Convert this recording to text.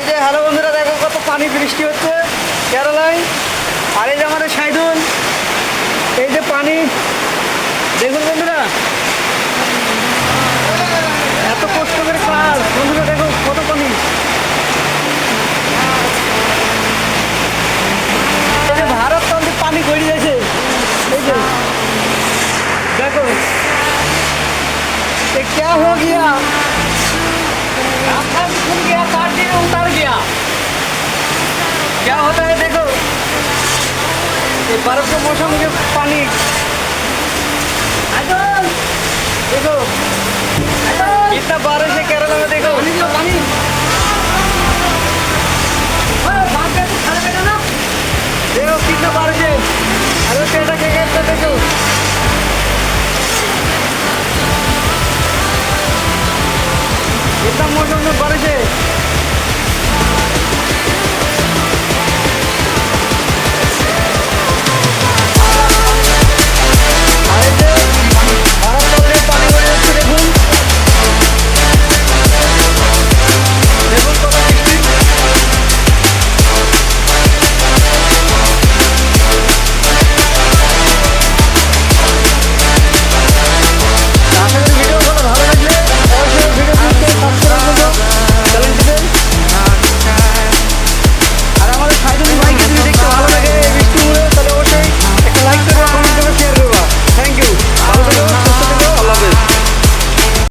এই যে হ্যালো বন্ধুরা দেখো কত পানি বৃষ্টি হচ্ছে কেরালায় আর এই যে আমাদের সাইদুল এই যে পানি দেখুন বন্ধুরা এত কষ্ট করে কাজ বন্ধুরা দেখো কত পানি এই যে ভারত তন্ত্রে পানি গড়িয়ে যাচ্ছে এই যে देखो ये क्या हो गया क्या होता है देखो ये बर्फ के मौसम के पानी देखो कितना बारिश है केरला में देखो पानी